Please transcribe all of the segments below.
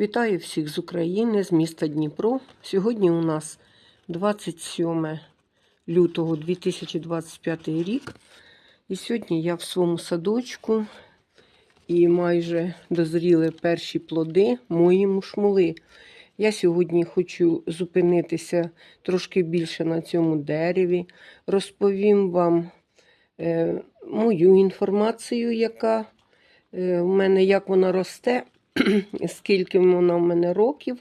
Вітаю всіх з України, з міста Дніпро. Сьогодні у нас 27 лютого 2025 рік. І сьогодні я в своєму садочку і майже дозріли перші плоди мої мушмули. Я сьогодні хочу зупинитися трошки більше на цьому дереві. Розповім вам е, мою інформацію, яка е, в мене, як вона росте, скільки вона в мене років.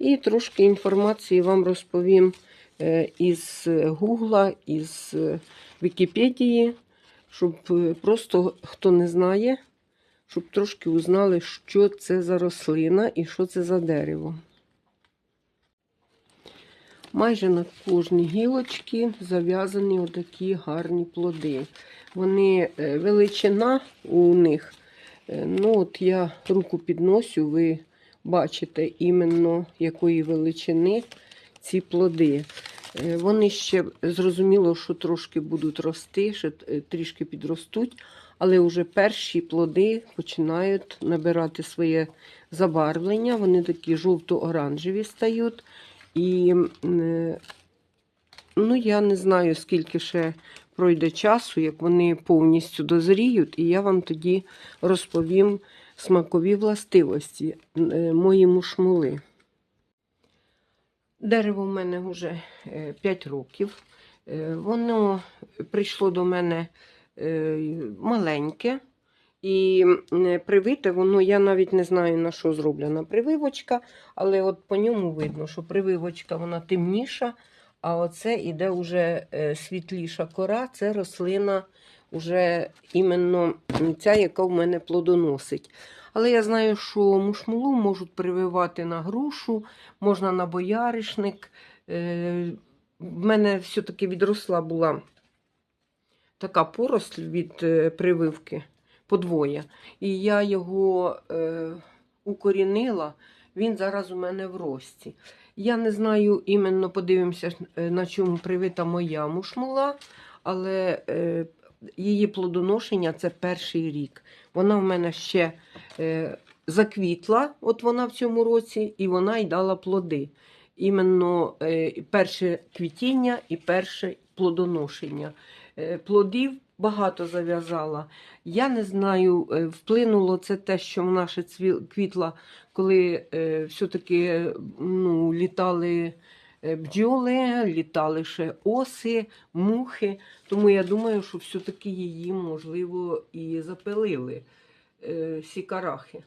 І трошки інформації вам розповім е, із Гугла, із е, Вікіпедії, щоб е, просто хто не знає, щоб трошки узнали, що це за рослина і що це за дерево. Майже на кожній гілочці зав'язані отакі гарні плоди. Вони величина у них. Е, Ну, от я руку підносю, ви бачите іменно якої величини ці плоди. Е, Вони ще зрозуміло, що трошки будуть рости, ще е, трішки підростуть, але вже перші плоди починають набирати своє забарвлення. Вони такі жовто-оранжеві стають. І ну, я не знаю, скільки ще пройде часу, як вони повністю дозріють, і я вам тоді розповім смакові властивості е, мої мушмули. Дерево в мене вже 5 років. Е, Воно прийшло до мене е, маленьке. І е, привите, воно, я навіть не знаю, на що зроблена прививочка, але от по ньому видно, що прививочка вона темніша, а оце іде вже е, світліша кора, це рослина вже іменно ця, яка в мене плодоносить. Але я знаю, що мушмулу можуть прививати на грушу, можна на бояришник. Е, В мене все-таки відросла була така поросль від е, прививки подвоє. І я його укорінила, він зараз у мене в рості. Я не знаю, іменно подивимося, е, на чому привита моя мушмула, але е, її плодоношення це перший рік. Вона в мене ще е, заквітла, от вона в цьому році, і вона й дала плоди. Іменно перше квітіння і перше плодоношення. Плодів багато зав'язала. Я не знаю, е, вплинуло це те, що вона ще квітла, коли е, все-таки ну, літали е, бджоли, літали ще оси, мухи. Тому я думаю, що все-таки її, можливо, і запилили е, сікарахи.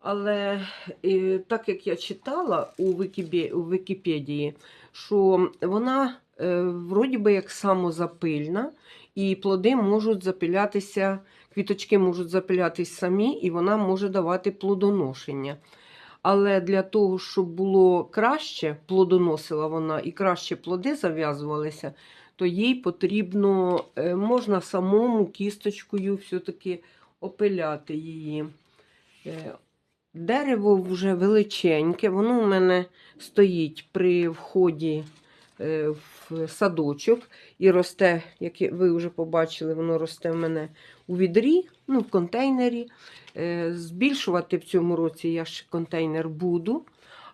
Але е, так як я читала у, Вікіпе- у Вікіпедії, що вона е, вроді би як самозапильна, і плоди можуть запилятися, квіточки можуть запилятись самі, і вона може давати плодоношення. Але для того, щоб було краще, плодоносила вона і краще плоди зав'язувалися, то їй потрібно, е, можна самому кісточкою все-таки опиляти її. Е, Дерево вже величеньке, воно у мене стоїть при вході в садочок і росте, як ви вже побачили, воно росте в мене у відрі, ну, в контейнері. Е, Збільшувати в цьому році я ще контейнер буду.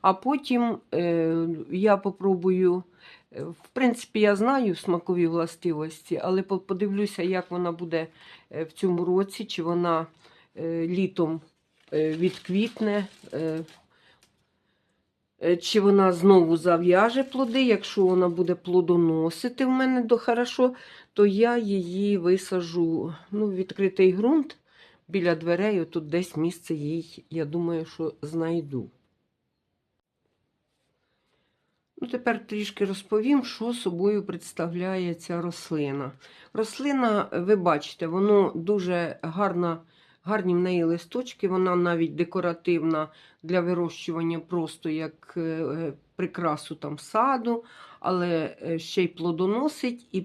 А потім е, я попробую. е, В принципі, я знаю смакові властивості, але подивлюся, як вона буде е, в цьому році, чи вона е, літом е, відквітне, е, е, чи вона знову зав'яже плоди. Якщо вона буде плодоносити в мене до хорошо, то я її висажу ну, в відкритий ґрунт біля дверей. Тут десь місце їй, я думаю, що знайду. Ну, тепер трішки розповім, що собою представляє ця рослина. Рослина, ви бачите, воно дуже гарна, гарні в неї листочки, вона навіть декоративна для вирощування просто як е, прикрасу там саду, але е, ще й плодоносить, і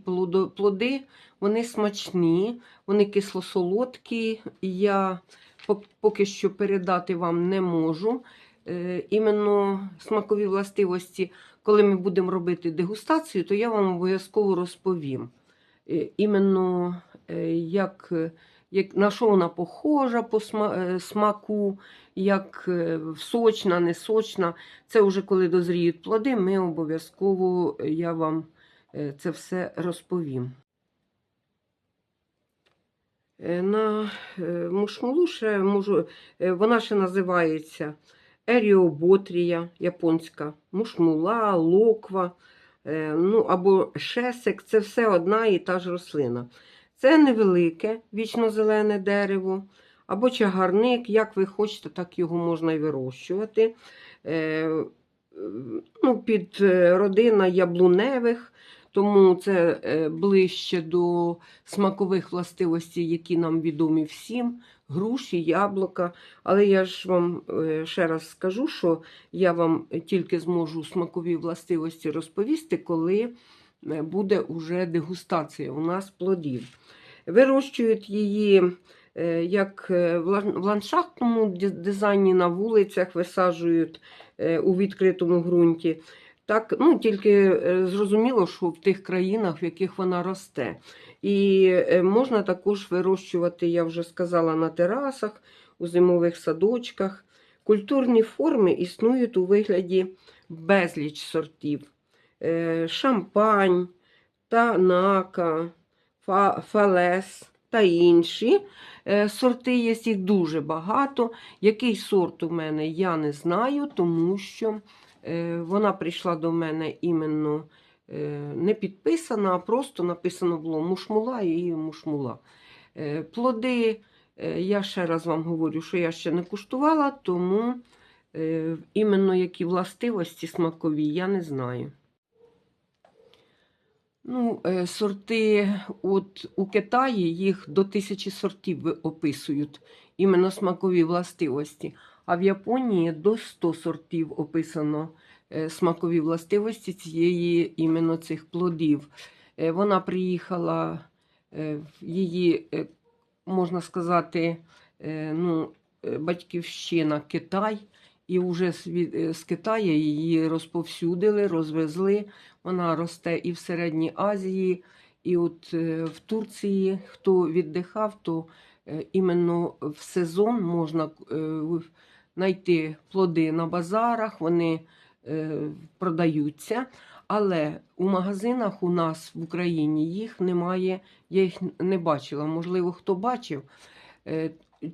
плоди вони смачні, вони кисло-солодкі. Я поки що передати вам не можу. Е, Іменно смакові властивості коли ми будемо робити дегустацію, то я вам обов'язково розповім. Е, Іменно е, як е, як, на що вона похожа по е, смаку, як е, сочна, не сочна. Це вже коли дозріють плоди, ми обов'язково е, я вам це все розповім. На мушмулу ще можу, вона ще називається еріоботрія японська, мушмула, локва, ну, або шесек це все одна і та ж рослина. Це невелике вічно-зелене дерево, або чагарник, як ви хочете, так його можна і вирощувати. Е, ну, під е, родина яблуневих, тому це е, ближче до смакових властивостей, які нам відомі всім. Груші, яблука. Але я ж вам ще раз скажу, що я вам тільки зможу смакові властивості розповісти, коли буде уже дегустація у нас плодів. Вирощують її е, як е, в лан- ландшафтному дизайні на вулицях, висаджують е, у відкритому ґрунті. Так, ну, тільки е, зрозуміло, що в тих країнах, в яких вона росте. І е, можна також вирощувати, я вже сказала, на терасах, у зимових садочках. Культурні форми існують у вигляді безліч сортів: Е, шампань, танака, фалес та інші. Е, Сорти є їх дуже багато. Який сорт у мене, я не знаю, тому що е, вона прийшла до мене іменно е, не підписана, а просто написано було мушмула і мушмула. Е, Плоди, е, я ще раз вам говорю, що я ще не куштувала, тому е, іменно які властивості смакові, я не знаю. Ну, е, сорти от у Китаї їх до тисячі сортів описують, іменно смакові властивості. А в Японії до 100 сортів описано е, смакові властивості цієї іменно цих плодів. Е, Вона приїхала, її, можна сказати, ну, батьківщина Китай, і вже з, е, Китаю її розповсюдили, розвезли. Вона росте і в Середній Азії, і от е, в Турції. Хто віддихав, то е, іменно в сезон можна знайти плоди на базарах, вони продаються. Але у магазинах у нас в Україні їх немає, я їх не бачила. Можливо, хто бачив,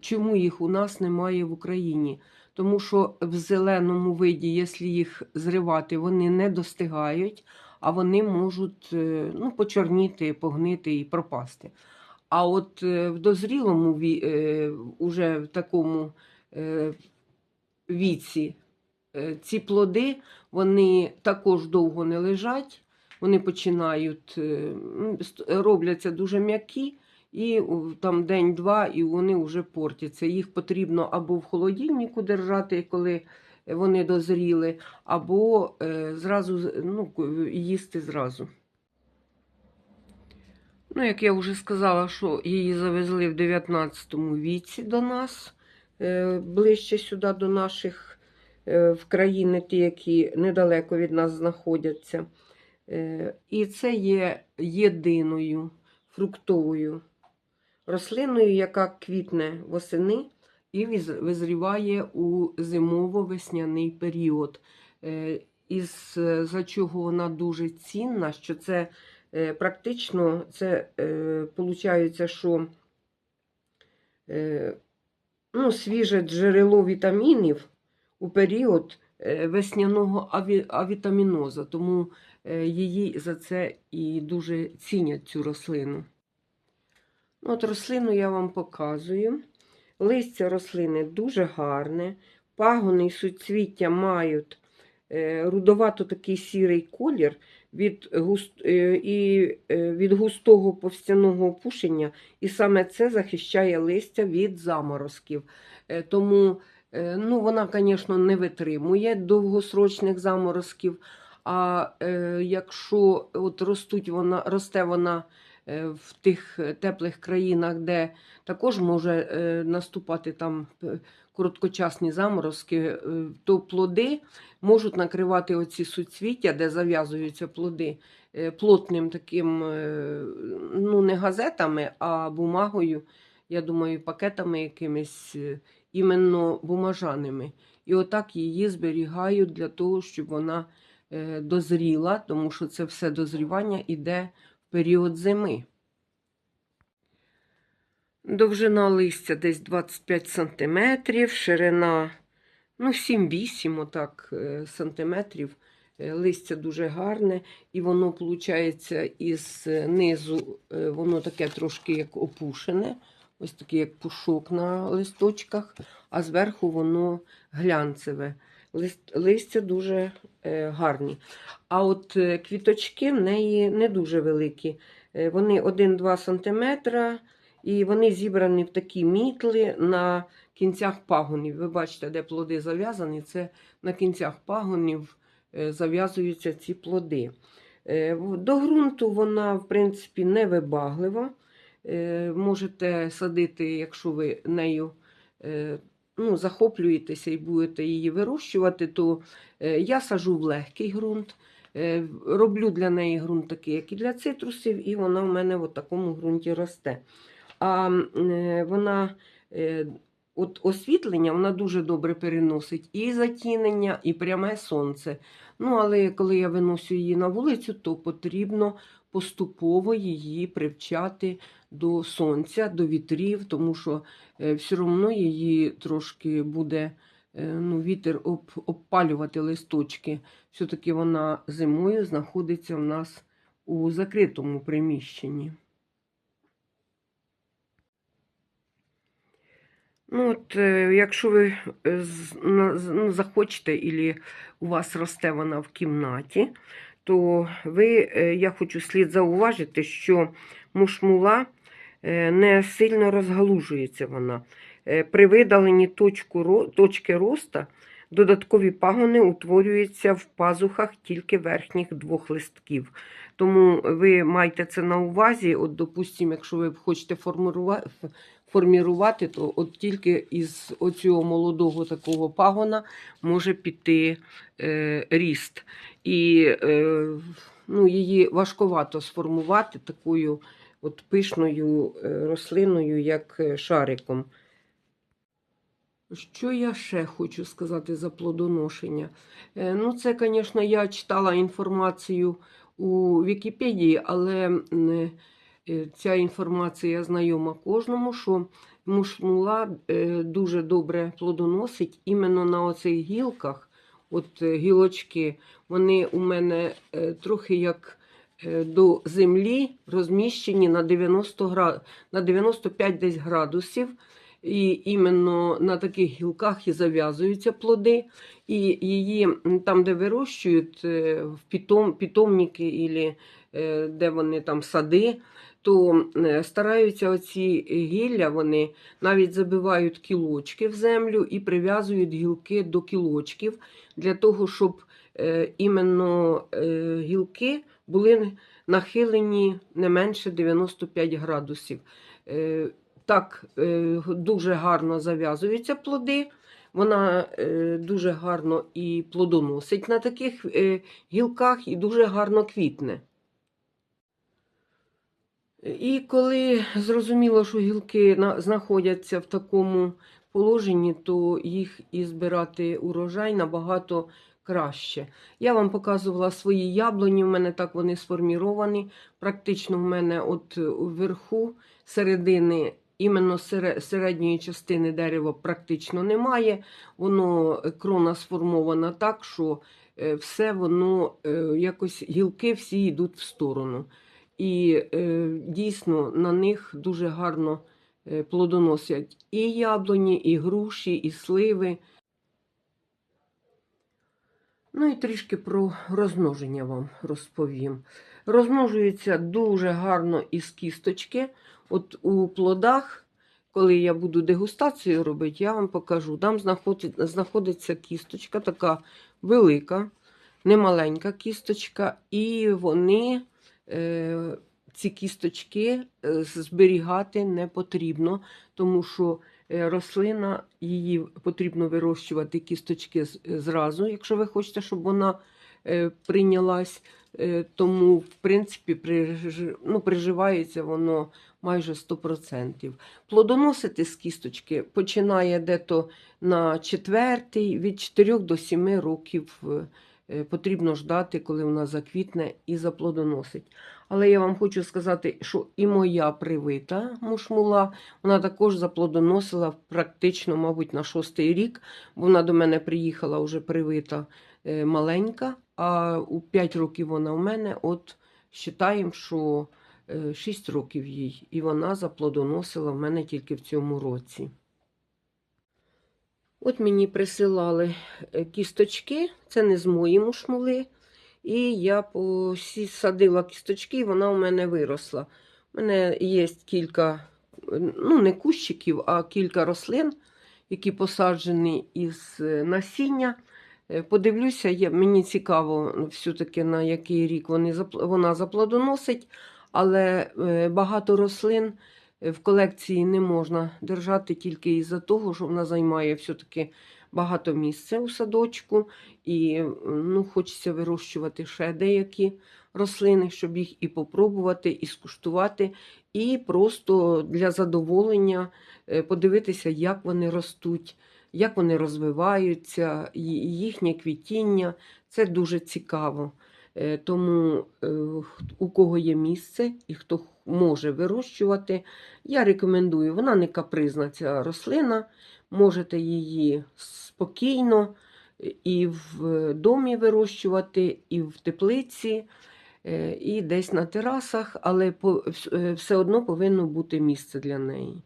чому їх у нас немає в Україні. Тому що в зеленому виді, якщо їх зривати, вони не достигають, а вони можуть е, ну, почорніти, погнити і пропасти. А от е, в дозрілому е, уже в такому віці ці плоди вони також довго не лежать, вони починають робляться дуже м'які, і там день-два, і вони вже портяться. Їх потрібно або в холодильнику держати, коли вони дозріли, або е, зразу ну, їсти зразу. Ну, як я вже сказала, що її завезли в 19 віці до нас, е, ближче сюди до наших е, в країни, ті, які недалеко від нас знаходяться. Е, І це є єдиною фруктовою рослиною, яка квітне восени і визріває у зимово-весняний період. Е, Із е, за чого вона дуже цінна, що це е, практично це получається, що ну, свіже джерело вітамінів у період весняного аві, авітаміноза, тому її за це і дуже цінять цю рослину. От рослину я вам показую. Листя рослини дуже гарне, пагони і суцвіття мають е, рудовато такий сірий колір від, густ, е, і, е, від густого повстяного опушення, і саме це захищає листя від заморозків. Тому ну, вона, звісно, не витримує довгосрочних заморозків. А якщо от ростуть вона, росте вона в тих е, теплих країнах, де також може е, наступати там е, короткочасні заморозки, е, то плоди можуть накривати оці суцвіття, де зав'язуються плоди, е, плотним таким, е, ну не газетами, а бумагою, я думаю, пакетами якимись е, іменно бумажаними. І отак її зберігаю для того, щоб вона е, дозріла, тому що це все дозрівання йде в період зими. Довжина листя десь 25 см, ширина ну, 7-8 отак, е, сантиметрів. Е, Листя дуже гарне, і воно, виходить, із низу, е, воно таке трошки як опушене, ось такий як пушок на листочках, а зверху воно глянцеве. Лист- Листя дуже е, гарні. А от е, квіточки в неї не дуже великі. Е, Вони 1-2 см, і вони зібрані в такі мітли на кінцях пагонів. Ви бачите, де плоди зав'язані, це на кінцях пагонів зав'язуються ці плоди. До ґрунту вона, в принципі, не вибаглива. Е, Можете садити, якщо ви нею ну, захоплюєтеся і будете її вирощувати, то е, я сажу в легкий ґрунт. Е, Роблю для неї ґрунт такий, як і для цитрусів, і вона в мене в такому ґрунті росте. А е, вона от освітлення вона дуже добре переносить і затінення, і пряме сонце. Ну, але коли я виносю її на вулицю, то потрібно поступово її привчати до сонця, до вітрів, тому що е, все одно її трошки буде е, ну, вітер об, обпалювати листочки. Все-таки вона зимою знаходиться в нас у закритому приміщенні. Ну, от, е, якщо ви ну, захочете, і у вас росте вона в кімнаті, то ви, я хочу слід зауважити, що мушмула не сильно розгалужується вона. Е, При видаленні точку, точки роста додаткові пагони утворюються в пазухах тільки верхніх двох листків. Тому ви маєте це на увазі. От, допустимо, якщо ви хочете формірувати, то от тільки із оцього молодого такого пагона може піти е, ріст. І е, ну, її важковато сформувати такою от пишною е, рослиною, як е, шариком. Що я ще хочу сказати за плодоношення? Е, Ну, це, звісно, я читала інформацію у Вікіпедії, але ця інформація знайома кожному, що мушмула дуже добре плодоносить іменно на оцих гілках. От гілочки, вони у мене трохи як до землі розміщені на 90 град... на 95 десь градусів. І іменно на таких гілках і зав'язуються плоди, і її там, де вирощують е, в питом, питомники, ілі, е, де вони там сади, то е, стараються оці гілля, вони навіть забивають кілочки в землю і прив'язують гілки до кілочків для того, щоб е, іменно е, гілки були нахилені не менше 95 градусів. Е, так е, дуже гарно зав'язуються плоди. Вона е, дуже гарно і плодоносить на таких гілках і дуже гарно квітне. І коли зрозуміло, що гілки знаходяться в такому положенні, то їх і збирати урожай набагато краще. Я вам показувала свої яблуні, в мене так вони сформіровані. Практично в мене от вверху середини, іменно сере- середньої частини дерева практично немає. Воно е, крона сформована так, що е, все воно е, якось гілки всі йдуть в сторону. І е, дійсно на них дуже гарно е, плодоносять і яблуні, і груші, і сливи. Ну і трішки про розмноження вам розповім. Розмножується дуже гарно із кісточки. От у плодах, коли я буду дегустацію робити, я вам покажу. Там знаходиться кісточка, така велика, немаленька кісточка, і вони, е, ці кісточки е, зберігати не потрібно, тому що рослина, її потрібно вирощувати кісточки зразу, якщо ви хочете, щоб вона е, прийнялась, е, тому, в принципі, ну, приживається воно майже 100%. Плодоносити з кісточки починає дето на четвертий, від 4 до 7 років е, потрібно ждати, коли вона заквітне і заплодоносить. Але я вам хочу сказати, що і моя привита мушмула, вона також заплодоносила практично, мабуть, на шостий рік, вона до мене приїхала вже привита е, маленька, а у 5 років вона в мене, от вважаємо, що 6 років їй, і вона заплодоносила в мене тільки в цьому році. От мені присилали е, кісточки, це не з мої мушмули. І я посадила кісточки, і вона у мене виросла. У мене є кілька, ну не кущиків, а кілька рослин, які посаджені із е, насіння. Е, Подивлюся, я, мені цікаво все-таки на який рік вони, вона заплодоносить, але е, багато рослин в колекції не можна держати тільки із-за того, що вона займає все-таки багато місця у садочку, і ну, хочеться вирощувати ще деякі рослини, щоб їх і попробувати, і скуштувати, і просто для задоволення е, подивитися, як вони ростуть, як вони розвиваються, їхнє квітіння. Це дуже цікаво. Е, Тому е, у кого є місце і хто може вирощувати, я рекомендую. Вона не капризна, ця рослина. Можете її спокійно і в домі вирощувати, і в теплиці, е, і десь на терасах, але е, все одно повинно бути місце для неї.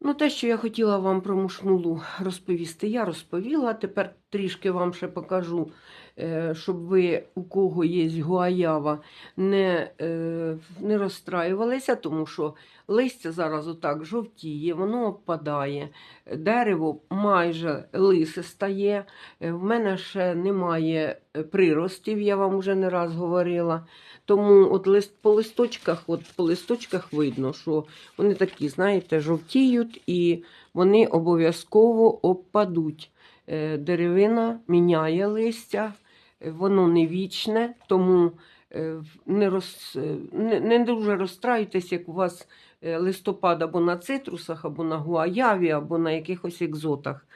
Ну, те, що я хотіла вам про мушмулу розповісти, я розповіла. Тепер трішки вам ще покажу, е, щоб ви, у кого є гуаява, не, е, не розстраювалися, тому що листя зараз отак жовтіє, воно опадає, дерево майже лисе стає. Е, В мене ще немає приростів, я вам вже не раз говорила. Тому от лист, по листочках, от по листочках видно, що вони такі, знаєте, жовтіють і вони обов'язково опадуть. Е, Деревина міняє листя, е, воно не вічне, тому е, не, роз, не, не дуже розстраюйтесь, як у вас листопад або на цитрусах, або на гуаяві, або на якихось екзотах.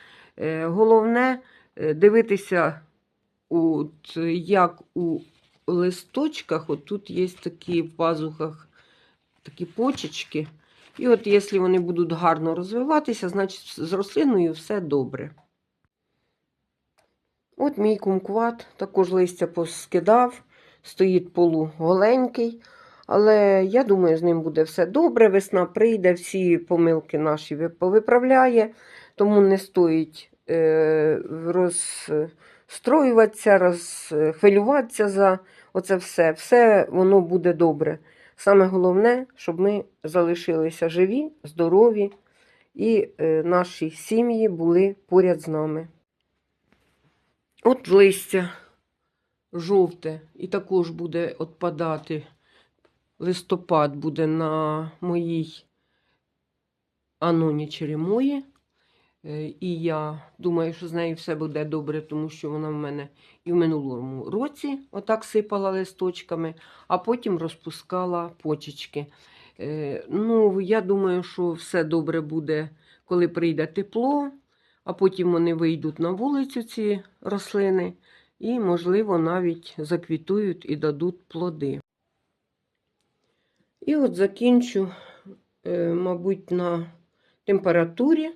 Головне дивитися, от, як у листочках, от тут є такі в пазухах такі почечки. І от якщо вони будуть гарно розвиватися, значить з рослиною все добре. От мій кумкват також листя поскидав, стоїть полуголенький. Але я думаю, з ним буде все добре. Весна прийде, всі помилки наші ви- повиправляє, тому не стоїть е, розстроюватися, розхвилюватися за оце все. Все воно буде добре. Саме головне, щоб ми залишилися живі, здорові і е, наші сім'ї були поряд з нами. От листя жовте і також буде відпадати. Листопад буде на моїй Аноні Черемої. Е, І я думаю, що з нею все буде добре, тому що вона в мене і в минулому році отак сипала листочками, а потім розпускала почечки. Е, Ну, я думаю, що все добре буде, коли прийде тепло, а потім вони вийдуть на вулицю, ці рослини, і, можливо, навіть заквітують і дадуть плоди. І от закінчу, е, мабуть, на температурі,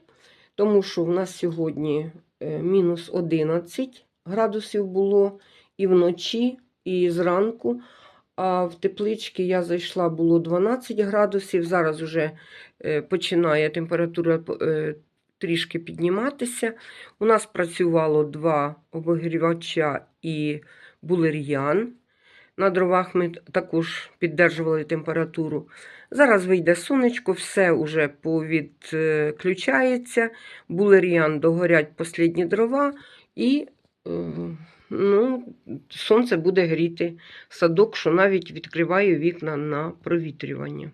тому що в нас сьогодні е, мінус 11 градусів було і вночі, і зранку. А в теплички я зайшла, було 12 градусів. Зараз вже е, починає температура трішки підніматися. У нас працювало два обогрівача і булер'ян. На дровах ми також піддержували температуру. Зараз вийде сонечко, все вже повідключається. Булер'ян догорять останні дрова, і е, ну, сонце буде гріти садок, що навіть відкриваю вікна на провітрювання.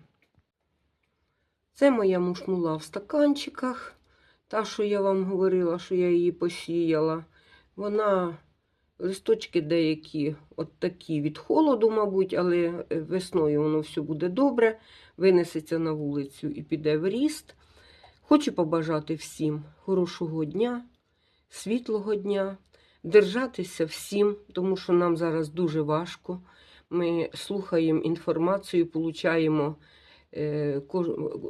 Це моя мушмула в стаканчиках. Та, що я вам говорила, що я її посіяла. Вона Листочки деякі от такі від холоду, мабуть, але е, весною воно все буде добре, винесеться на вулицю і піде в ріст. Хочу побажати всім хорошого дня, світлого дня, держатися всім, тому що нам зараз дуже важко. Ми слухаємо інформацію, получаємо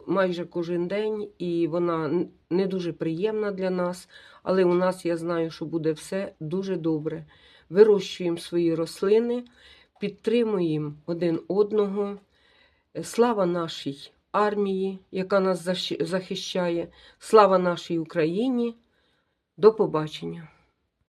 майже кожен день, і вона не дуже приємна для нас. Але у нас я знаю, що буде все дуже добре. Вирощуємо свої рослини, підтримуємо один одного. Е, Слава нашій армії, яка нас захищає. Слава нашій Україні. До побачення.